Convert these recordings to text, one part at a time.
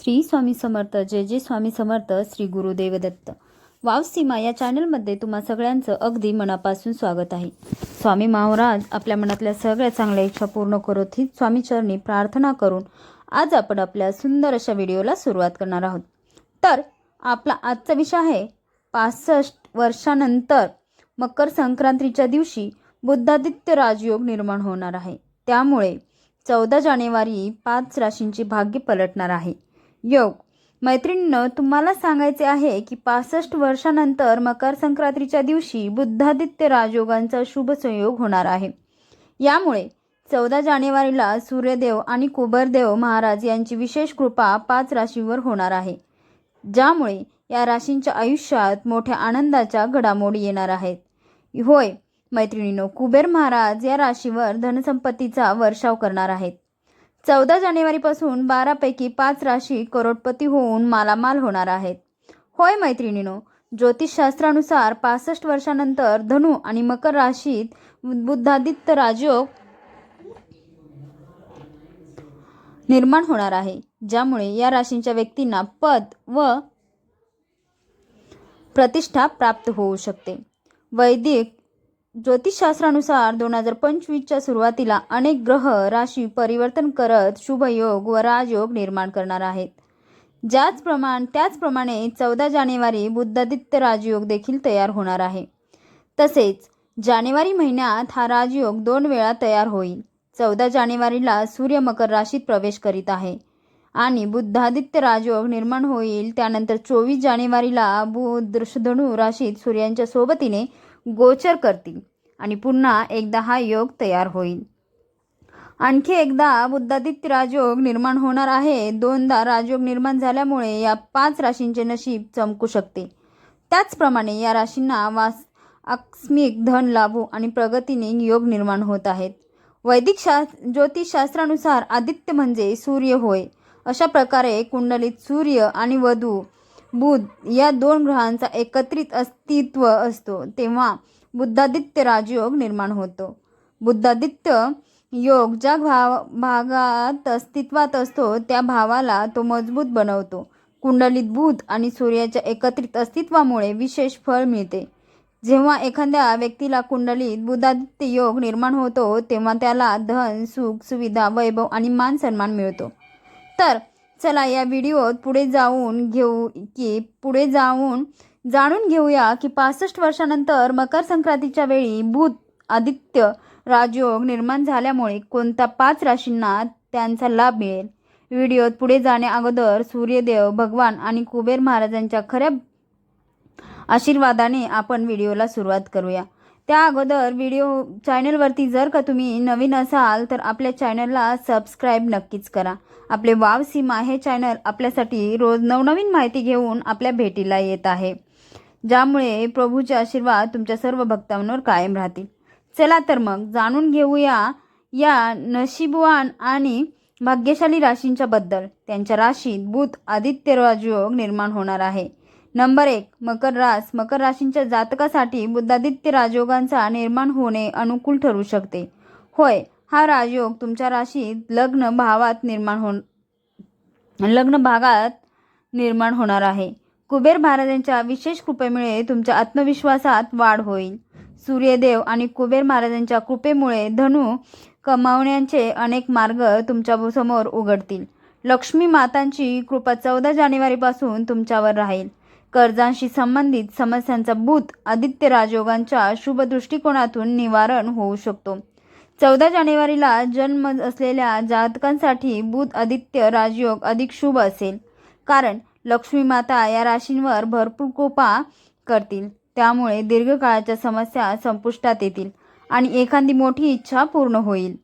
श्री स्वामी समर्थ जय जय स्वामी समर्थ श्री गुरुदेव दत्त वाव सीमा या चॅनलमध्ये तुम्हा सगळ्यांचं अगदी मनापासून स्वागत आहे. स्वामी महाराज आपल्या मनातल्या सगळ्या चांगल्या इच्छा पूर्ण करत ही स्वामीचरणी प्रार्थना करून आज आपण आपल्या सुंदर अशा व्हिडिओला सुरुवात करणार आहोत. तर आपला आजचा विषय आहे पासष्ट वर्षानंतर मकर संक्रांतीच्या दिवशी बुद्धादित्य राजयोग निर्माण होणार आहे. त्यामुळे चौदा जानेवारी पाच राशींची भाग्य पलटणार आहे. योग. मैत्रिणीनं तुम्हाला सांगायचे आहे की पासष्ट वर्षानंतर मकर संक्रांतीच्या दिवशी बुद्धादित्य राजयोगांचा शुभ संयोग होणार आहे. यामुळे चौदा जानेवारीला सूर्यदेव आणि कुबरदेव महाराज यांची विशेष कृपा पाच राशींवर होणार आहे ज्यामुळे या राशींच्या आयुष्यात मोठ्या आनंदाच्या घडामोडी येणार आहेत. होय मैत्रिणीनो कुबेर महाराज या राशीवर धनसंपत्तीचा वर्षाव करणार आहेत. चौदा जानेवारीपासून बारापैकी पाच राशी करोडपती होऊन मालामाल होणार आहेत. होय मैत्रिणीनो ज्योतिषशास्त्रानुसार पासष्ट वर्षानंतर धनु आणि मकर राशीत बुद्धादित्य राजयोग निर्माण होणार आहे ज्यामुळे या राशींच्या व्यक्तींना पद व प्रतिष्ठा प्राप्त होऊ शकते. वैदिक ज्योतिषशास्त्रानुसार दोन हजार पंचवीसच्या सुरुवातीला अनेक ग्रह राशी परिवर्तन करत शुभयोग व राजयोग निर्माण करणार आहेत. ज्याचप्रमाण त्याचप्रमाणे चौदा जानेवारी बुद्धादित्य राजयोग देखील तयार होणार आहे. तसेच जानेवारी महिन्यात हा राजयोग दोन वेळा तयार होईल. चौदा जानेवारीला सूर्य मकर राशीत प्रवेश करीत आहे आणि बुद्धादित्य राजयोग निर्माण होईल. त्यानंतर चोवीस जानेवारीला बुध धनु राशीत सूर्यांच्या सोबतीने गोचर करतील आणि पुन्हा एकदा हा योग तयार होईल. आणखी एकदा बुद्धादित्य राजयोग निर्माण होणार आहे. दोनदा राजयोग निर्माण झाल्यामुळे या पाच राशींचे नशीब चमकू शकते. त्याचप्रमाणे या राशींना वास आकस्मिक धन लाभू आणि प्रगतीने योग निर्माण होत आहेत. वैदिक शा ज्योतिषशास्त्रानुसार आदित्य म्हणजे सूर्य होय. अशा प्रकारे कुंडलीत सूर्य आणि वधू बुध या दोन ग्रहांचा एकत्रित अस्तित्व असतो तेव्हा बुद्धादित्य राजयोग निर्माण होतो. बुद्धादित्य योग ज्या भाव भागात अस्तित्वात असतो त्या भावाला तो मजबूत बनवतो. कुंडलीत बुध आणि सूर्याच्या एकत्रित अस्तित्वामुळे विशेष फळ मिळते. जेव्हा एखाद्या व्यक्तीला कुंडलीत बुधादित्य योग निर्माण होतो तेव्हा त्याला धन सुख सुविधा वैभव आणि मान सन्मान मिळतो. तर चला या व्हिडिओत पुढे जाऊन घेऊ की पुढे जाऊन जाणून घेऊया की पासष्ट वर्षानंतर मकर संक्रांतीच्या वेळी भूत आदित्य राजयोग निर्माण झाल्यामुळे कोणत्या पाच राशींना त्यांचा लाभ मिळेल? व्हिडिओत पुढे जाण्या अगोदर सूर्यदेव भगवान आणि कुबेर महाराजांच्या खऱ्या आशीर्वादाने आपण व्हिडिओला सुरुवात करूया. त्या अगोदर व्हिडिओ चॅनलवरती जर का तुम्ही नवीन असाल तर आपल्या चॅनलला सबस्क्राईब नक्कीच करा. आपले वाव सीमा हे चॅनल आपल्यासाठी रोज नवनवीन माहिती घेऊन आपल्या भेटीला येत आहे. ज्यामुळे प्रभूचे आशीर्वाद तुमच्या सर्व भक्तांवर कायम राहतील. चला तर मग जाणून घेऊया या नशीबवान आणि भाग्यशाली राशींच्या बद्दल. त्यांच्या राशीत बुध आदित्य राजयोग निर्माण होणार आहे. नंबर एक मकर रास. मकर राशींच्या जातकासाठी बुद्धादित्य राजयोगांचा निर्माण होणे अनुकूल ठरू शकते. होय हा राजयोग तुमच्या राशीत लग्न भावात निर्माण हो लग्न भागात निर्माण होणार आहे. कुबेर महाराजांच्या विशेष कृपेमुळे तुमच्या आत्मविश्वासात वाढ होईल. सूर्यदेव आणि कुबेर महाराजांच्या कृपेमुळे धनु कमावण्याचे अनेक मार्ग तुमच्यासमोर उघडतील. लक्ष्मी मातांची कृपा चौदा जानेवारीपासून तुमच्यावर राहील. कर्जांशी संबंधित समस्यांचा भूत आदित्य राजयोगांच्या शुभ दृष्टिकोनातून निवारण होऊ शकतो. चौदा जानेवारीला जन्म असलेल्या जातकांसाठी बुध आदित्य राजयोग अधिक शुभ असेल. कारण लक्ष्मी माता या राशींवर भरपूर कृपा करतील. त्यामुळे दीर्घकाळाच्या समस्या संपुष्टात येतील आणि एखादी मोठी इच्छा पूर्ण होईल.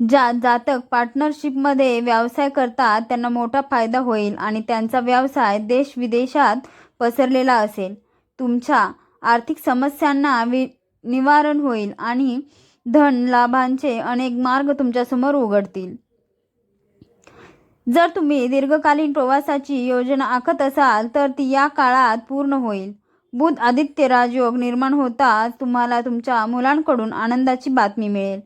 ज्या जातक पार्टनरशिपमध्ये व्यवसाय करतात त्यांना मोठा फायदा होईल आणि त्यांचा व्यवसाय देश विदेशात पसरलेला असेल. तुमच्या आर्थिक समस्यांना वि निवारण होईल आणि धन लाभांचे अनेक मार्ग तुमच्यासमोर उघडतील. जर तुम्ही दीर्घकालीन प्रवासाची योजना आखत असाल तर ती या काळात पूर्ण होईल. बुध आदित्य राजयोग निर्माण होताच तुम्हाला तुमच्या मुलांकडून आनंदाची बातमी मिळेल.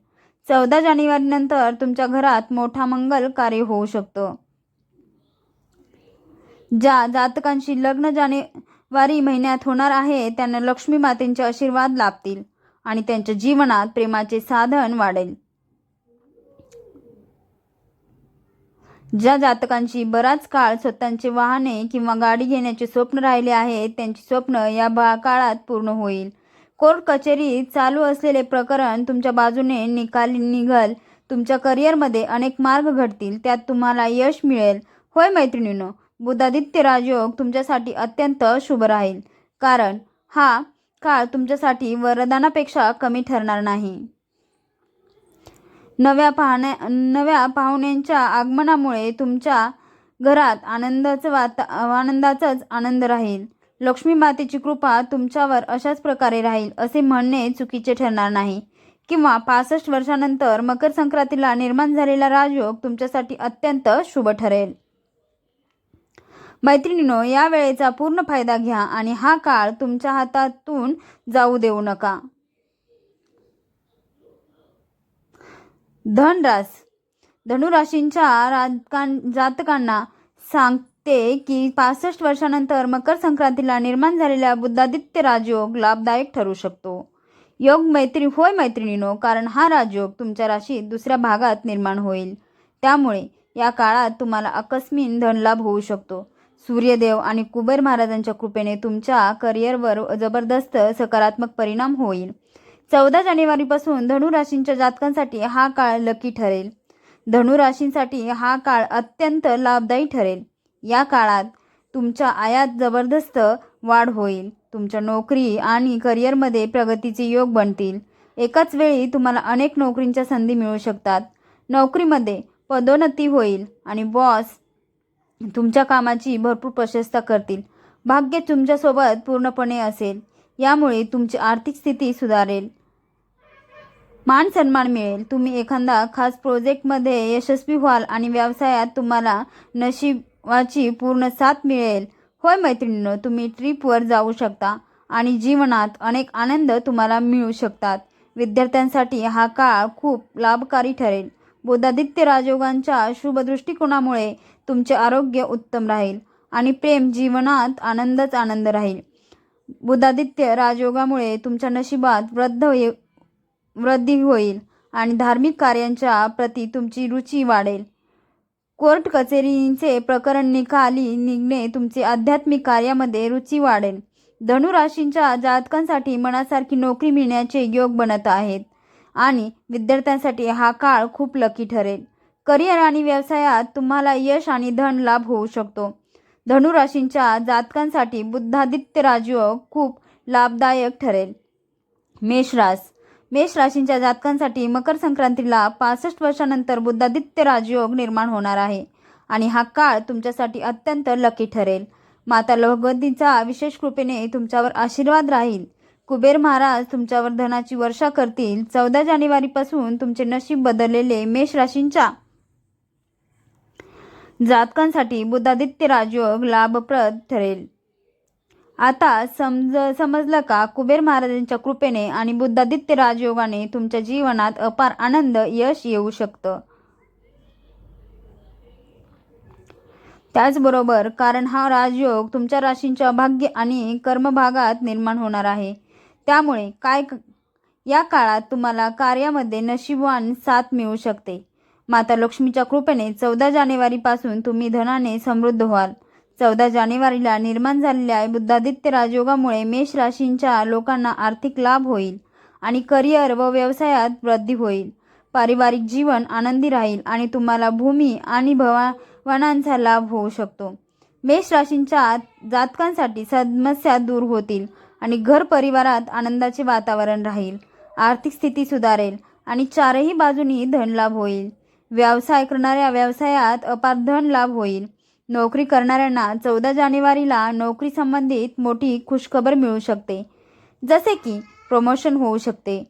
चौदा जानेवारीनंतर तुमच्या घरात मोठा मंगल कार्य होऊ शकतो. ज्या जातकांशी लग्न जानेवारी महिन्यात होणार आहे त्यांना लक्ष्मी मातेंचे आशीर्वाद लाभतील आणि त्यांच्या जीवनात प्रेमाचे साधन वाढेल. ज्या जातकांची बराच काळ स्वतःचे वाहने किंवा गाडी घेण्याचे स्वप्न राहिले आहे त्यांची स्वप्न या काळात पूर्ण होईल. कोर्ट कचेरीत चालू असलेले प्रकरण तुमच्या बाजूने निकाल निघल. तुमच्या करिअरमध्ये अनेक मार्ग घडतील त्यात तुम्हाला यश मिळेल. होय मैत्रिणींनो बुधादित्य राजयोग तुमच्यासाठी अत्यंत शुभ राहील. कारण हा काळ तुमच्यासाठी वरदानापेक्षा कमी ठरणार नाही. नव्या पाहण्या नव्या पाहुण्यांच्या आगमनामुळे तुमच्या घरात आनंदाचं वाता आनंदाचाच आनंद राहील. लक्ष्मी मातेची कृपा तुमच्यावर अशाच प्रकारे राहील असे म्हणणे चुकीचे ठरणार नाही. किंवा पासष्ट वर्षानंतर मकर संक्रांतीला निर्माण झालेला राजयोग तुमच्यासाठी अत्यंत शुभ ठरेल. मैत्रिणीनो या वेळेचा पूर्ण फायदा घ्या आणि हा काळ तुमच्या हातातून जाऊ देऊ नका. धनरास धनुराशींच्या राजकां जातकांना सांग ते की पासष्ट वर्षानंतर मकर संक्रांतीला निर्माण झालेल्या बुद्धादित्य राजयोग लाभदायक ठरू शकतो. योग मैत्री होय मैत्रिणीनो कारण हा राजयोग तुमच्या राशीत दुसऱ्या भागात निर्माण होईल. त्यामुळे या काळात तुम्हाला अकस्मिन धनलाभ होऊ शकतो. सूर्यदेव आणि कुबेर महाराजांच्या कृपेने तुमच्या करिअरवर जबरदस्त सकारात्मक परिणाम होईल. चौदा जानेवारीपासून धनुराशींच्या जातकांसाठी हा काळ लकी ठरेल. धनुराशींसाठी हा काळ अत्यंत लाभदायी ठरेल. या काळात तुमच्या आयात जबरदस्त वाढ होईल. तुमच्या नोकरी आणि करिअरमध्ये प्रगतीचे योग बनतील. एकाच वेळी तुम्हाला अनेक नोकरींच्या संधी मिळू शकतात. नोकरीमध्ये पदोन्नती होईल आणि बॉस तुमच्या कामाची भरपूर प्रशंसा करतील. भाग्य तुमच्यासोबत पूर्णपणे असेल. यामुळे तुमची आर्थिक स्थिती सुधारेल. मान सन्मान मिळेल. तुम्ही एखादा खास प्रोजेक्टमध्ये यशस्वी व्हाल आणि व्यवसायात तुम्हाला नशीब वाची पूर्ण साथ मिळेल. होय मैत्रिणींनो तुम्ही ट्रिपवर जाऊ शकता आणि जीवनात अनेक आनंद तुम्हाला मिळू शकतात. विद्यार्थ्यांसाठी हा काळ खूप लाभकारी ठरेल. बोधादित्य राजयोगांच्या शुभ दृष्टिकोनामुळे तुमचे आरोग्य उत्तम राहील आणि प्रेम जीवनात आनंदच आनंद राहील. बुधादित्य राजयोगामुळे तुमच्या नशिबात वृद्ध वृद्धी होईल आणि धार्मिक कार्यांच्या प्रती तुमची रुची वाढेल. कोर्ट कचेरींचे प्रकरण निकाली निघणे तुमचे आध्यात्मिक कार्यामध्ये रुची वाढेल. धनुराशींच्या जातकांसाठी मनासारखी नोकरी मिळण्याचे योग बनत आहेत आणि विद्यार्थ्यांसाठी हा काळ खूप लकी ठरेल. करिअर आणि व्यवसायात तुम्हाला यश आणि धन लाभ होऊ शकतो. धनुराशींच्या जातकांसाठी बुद्धादित्य राजयोग खूप लाभदायक ठरेल. मेषरास मेष राशींच्या जातकांसाठी मकर संक्रांतीला पासष्ट वर्षानंतर बुद्धादित्य राजयोग निर्माण होणार आहे. आणि हा काळ तुमच्यासाठी अत्यंत लकी ठरेल. माता लोहगतीचा विशेष कृपेने तुमच्यावर आशीर्वाद राहील. कुबेर महाराज तुमच्यावर धनाची वर्षा करतील. चौदा जानेवारीपासून तुमचे नशीब बदललेले मेष राशींच्या जातकांसाठी बुद्धादित्य राजयोग लाभप्रद ठरेल. आता समज समजलं का? कुबेर महाराजांच्या कृपेने आणि बुद्धादित्य राजयोगाने तुमच्या जीवनात अपार आनंद यश येऊ शकतं. त्याचबरोबर कारण हा राजयोग तुमच्या राशींच्या भाग्य आणि कर्मभागात निर्माण होणार आहे. त्यामुळे काय क- या काळात तुम्हाला कार्यामध्ये नशीबवान साथ मिळू शकते. माता लक्ष्मीच्या कृपेने चौदा जानेवारीपासून तुम्ही धनाने समृद्ध व्हाल. चौदा जानेवारीला निर्माण झालेल्या बुद्धादित्य राजयोगामुळे मेष राशींच्या लोकांना आर्थिक लाभ होईल आणि करिअर व व्यवसायात वृद्धी होईल. पारिवारिक जीवन आनंदी राहील आणि तुम्हाला भूमी आणि भवानांचा लाभ होऊ शकतो. मेष राशींच्या जातकांसाठी समस्या दूर होतील आणि घर परिवारात आनंदाचे वातावरण राहील. आर्थिक स्थिती सुधारेल आणि चारही बाजूंनी धनलाभ होईल. व्यवसाय करणाऱ्या व्यवसायात अपार धन लाभ होईल. नोकरी करणाऱ्यांना चौदा जानेवारीला नोकरी संबंधित मोठी खुशखबर मिळू शकते. जसे की प्रमोशन होऊ शकते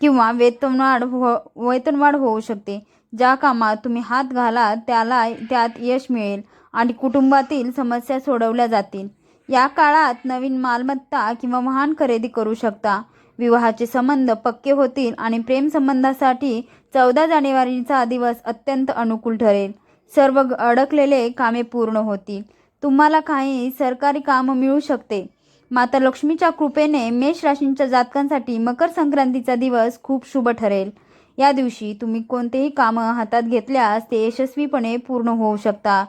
किंवा वेतनवाढ हो वेतनवाढ होऊ शकते. ज्या कामात तुम्ही हात घालात त्याला त्यात यश मिळेल आणि कुटुंबातील समस्या सोडवल्या जातील. या काळात नवीन मालमत्ता किंवा वाहन खरेदी करू शकता. विवाहाचे संबंध पक्के होतील आणि प्रेमसंबंधासाठी चौदा जानेवारीचा दिवस अत्यंत अनुकूल ठरेल. सर्व ग- अडकलेले कामे पूर्ण होतील तुम्हाला काही सरकारी कामं मिळू शकते. माता लक्ष्मीच्या कृपेने मेष राशींच्या जातकांसाठी मकर संक्रांतीचा दिवस खूप शुभ ठरेल. या दिवशी तुम्ही कोणतेही कामं हातात घेतल्यास ते यशस्वीपणे पूर्ण होऊ शकता.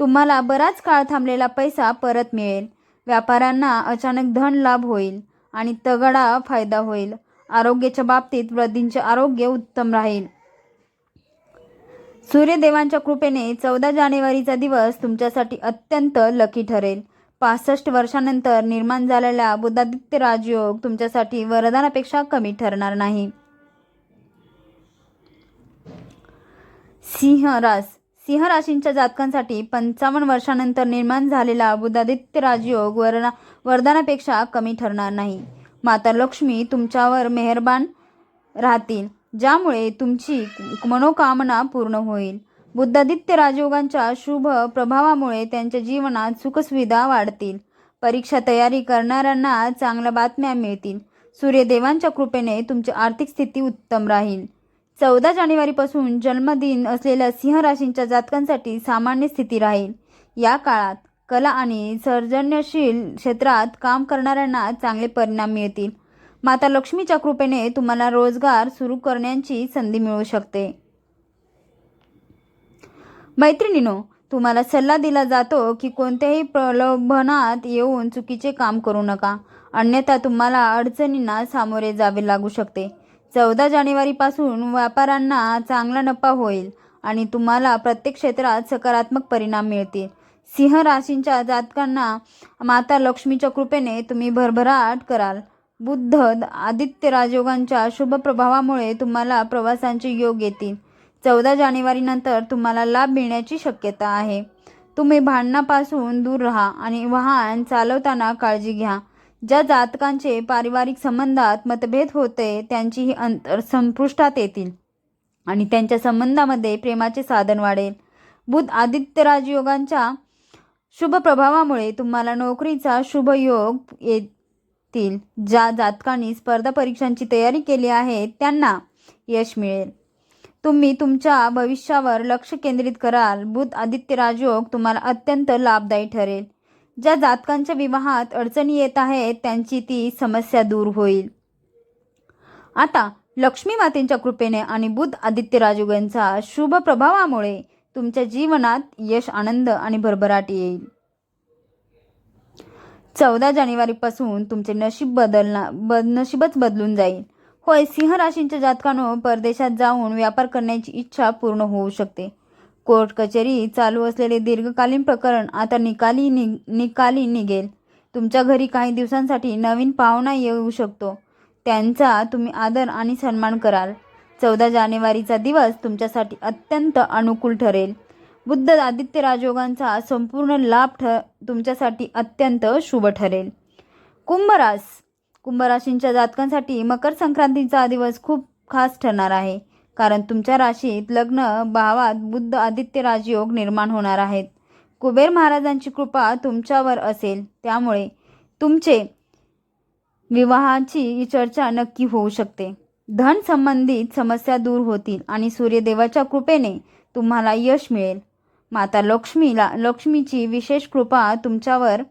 तुम्हाला बराच काळ थांबलेला पैसा परत मिळेल. व्यापाऱ्यांना अचानक धन लाभ होईल आणि तगडा फायदा होईल. आरोग्याच्या बाबतीत वृद्धींचे आरोग्य उत्तम राहील. सूर्यदेवांच्या कृपेने चौदा जानेवारीचा दिवस तुमच्यासाठी अत्यंत लकी ठरेल. पासष्ट वर्षानंतर निर्माण झालेला बुधादित्य राजयोग तुमच्यासाठी वरदानापेक्षा कमी ठरणार नाही. सिंह रास. सिंह राशींच्या जातकांसाठी पंचावन्न वर्षानंतर निर्माण झालेला बुधादित्य राजयोग वरना वरदानापेक्षा कमी ठरणार नाही. माता लक्ष्मी तुमच्यावर मेहरबान राहतील. ज्यामुळे तुमची मनोकामना पूर्ण होईल. बुद्धादित्य राजयोगांच्या शुभ प्रभावामुळे त्यांच्या जीवनात सुखसुविधा वाढतील. परीक्षा तयारी करणाऱ्यांना चांगल्या बातम्या मिळतील. सूर्यदेवांच्या कृपेने तुमची आर्थिक स्थिती उत्तम राहील. चौदा जानेवारीपासून जन्मदिन असलेल्या सिंह राशींच्या जातकांसाठी सामान्य स्थिती राहील. या काळात कला आणि सर्जनशील क्षेत्रात काम करणाऱ्यांना चांगले परिणाम मिळतील. माता लक्ष्मीच्या कृपेने तुम्हाला रोजगार सुरू करण्याची संधी मिळू शकते. मैत्रिणीनो तुम्हाला सल्ला दिला जातो की कोणत्याही प्रलोभनात येऊन चुकीचे काम करू नका. अन्यथा तुम्हाला अडचणींना सामोरे जावे लागू शकते. चौदा जानेवारीपासून व्यापाऱ्यांना चांगला नफा होईल आणि तुम्हाला प्रत्येक क्षेत्रात सकारात्मक परिणाम मिळतील. सिंह राशींच्या जातकांना माता लक्ष्मीच्या कृपेने तुम्ही भरभराट कराल. बुद्ध आदित्य राजयोगांच्या शुभ प्रभावामुळे तुम्हाला प्रवासांचे योग येतील. चौदा जानेवारीनंतर तुम्हाला लाभ मिळण्याची शक्यता आहे. तुम्ही भांडणापासून दूर राहा आणि वाहन चालवताना काळजी घ्या. ज्या जातकांचे पारिवारिक संबंधात मतभेद होते त्यांची ही अंतर संपुष्टात येतील आणि त्यांच्या संबंधामध्ये प्रेमाचे साधन वाढेल. बुध आदित्य राजयोगांच्या शुभ प्रभावामुळे तुम्हाला नोकरीचा शुभ योग येतील ज्या जातकांनी स्पर्धा परीक्षांची तयारी केली आहे त्यांना यश मिळेल. तुम्ही तुमच्या भविष्यावर लक्ष केंद्रित कराल. बुध आदित्य राजयोग तुम्हाला अत्यंत लाभदायी ठरेल. ज्या जातकांच्या विवाहात अडचणी येत आहेत त्यांची ती समस्या दूर होईल. आता लक्ष्मी मातेंच्या कृपेने आणि बुध आदित्य राजयोगांचा शुभ प्रभावामुळे तुमच्या जीवनात यश आनंद आणि भरभराट येईल. चौदा जानेवारीपासून तुमचे नशीब बदलना ब नशीबच बदलून जाईल. होय सिंह राशींच्या जातकांनो परदेशात जाऊन व्यापार करण्याची इच्छा पूर्ण होऊ शकते. कोर्ट कचेरी चालू असलेले दीर्घकालीन प्रकरण आता निकाली नि निकाली निघेल. तुमच्या घरी काही दिवसांसाठी नवीन पाहुणा येऊ शकतो. त्यांचा तुम्ही आदर आणि सन्मान कराल. चौदा जानेवारीचा दिवस तुमच्यासाठी अत्यंत अनुकूल ठरेल. बुद्ध आदित्य राजयोगांचा संपूर्ण लाभ ठ तुमच्यासाठी अत्यंत शुभ ठरेल. कुंभरास. कुंभराशींच्या जातकांसाठी मकर संक्रांतीचा दिवस खूप खास ठरणार आहे. कारण तुमच्या राशीत लग्न भावात बुद्ध आदित्य राजयोग निर्माण होणार आहेत. कुबेर महाराजांची कृपा तुमच्यावर असेल. त्यामुळे तुमचे विवाहाची चर्चा नक्की होऊ शकते. धन संबंधित समस्या दूर होतील आणि सूर्यदेवाच्या कृपेने तुम्हाला यश मिळेल. माता लक्ष्मीला लक्ष्मीची विशेष कृपा तुमच्यावर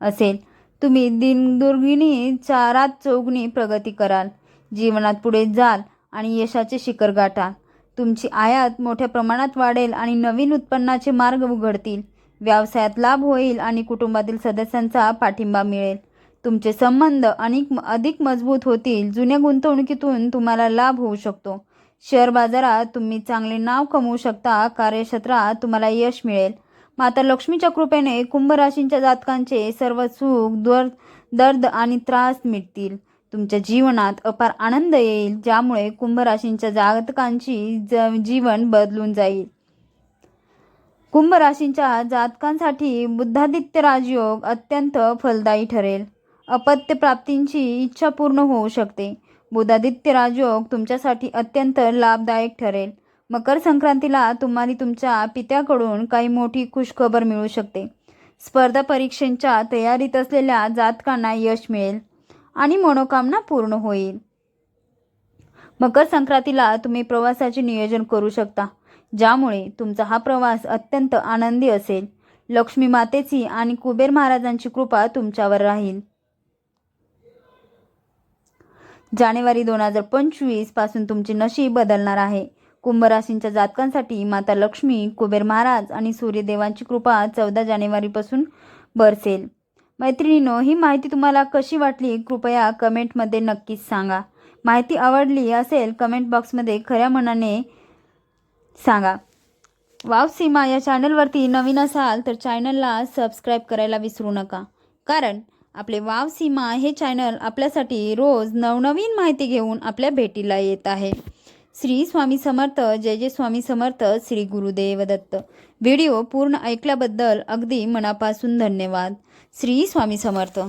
असेल. तुम्ही दिनदुर्गिणी चारात चौगणी प्रगती कराल. जीवनात पुढे जाल आणि यशाचे शिखर गाठाल. तुमची आयात मोठ्या प्रमाणात वाढेल आणि नवीन उत्पन्नाचे मार्ग उघडतील. व्यवसायात लाभ होईल आणि कुटुंबातील सदस्यांचा पाठिंबा मिळेल. तुमचे संबंध अनेक अधिक मजबूत होतील. जुन्या गुंतवणुकीतून तुम्हाला लाभ होऊ शकतो. शेअर बाजारात तुम्ही चांगले नाव कमवू शकता कार्यक्षेत्रात तुम्हाला यश मिळेल. माता लक्ष्मीच्या कृपेने कुंभ राशींच्या जातकांचे सर्व सुख दर दर्द आणि त्रास मिटतील. तुमच्या जीवनात अपार आनंद येईल ज्यामुळे कुंभ राशींच्या जातकांची ज जीवन बदलून जाईल. कुंभ राशींच्या जातकांसाठी बुद्धादित्य राजयोग अत्यंत फलदायी ठरेल. अपत्य प्राप्तींची इच्छा पूर्ण होऊ शकते. बुधादित्य राजयोग तुमच्यासाठी अत्यंत लाभदायक ठरेल. मकर संक्रांतीला तुम्हाला तुमच्या पित्याकडून काही मोठी खुशखबर मिळू शकते. स्पर्धा परीक्षांच्या तयारीत असलेल्या जातकांना यश मिळेल आणि मनोकामना पूर्ण होईल. मकर संक्रांतीला तुम्ही प्रवासाचे नियोजन करू शकता ज्यामुळे तुमचा हा प्रवास अत्यंत आनंदी असेल. लक्ष्मी मातेची आणि कुबेर महाराजांची कृपा तुमच्यावर राहील. जानेवारी दोन हजार पंचवीसपासून तुमचे नशीब बदलणार आहे. कुंभ राशींच्या जातकांसाठी माता लक्ष्मी कुबेर महाराज आणि सूर्यदेवांची कृपा चौदा जानेवारीपासून बरसेल. मैत्रिणीनो ही माहिती तुम्हाला कशी वाटली? कृपया कमेंटमध्ये नक्कीच सांगा. माहिती आवडली असेल कमेंट बॉक्समध्ये खऱ्या मनाने सांगा. वाव सीमा या चॅनलवरती नवीन असाल तर चॅनलला सबस्क्राईब करायला विसरू नका. कारण आपले वाव सीमा हे चॅनल आपल्यासाठी रोज नवनवीन माहिती घेऊन आपल्या भेटीला येत आहे. श्री स्वामी समर्थ जय जय स्वामी समर्थ श्री गुरुदेव दत्त. व्हिडिओ पूर्ण ऐकल्याबद्दल अगदी मनापासून धन्यवाद. श्री स्वामी समर्थ.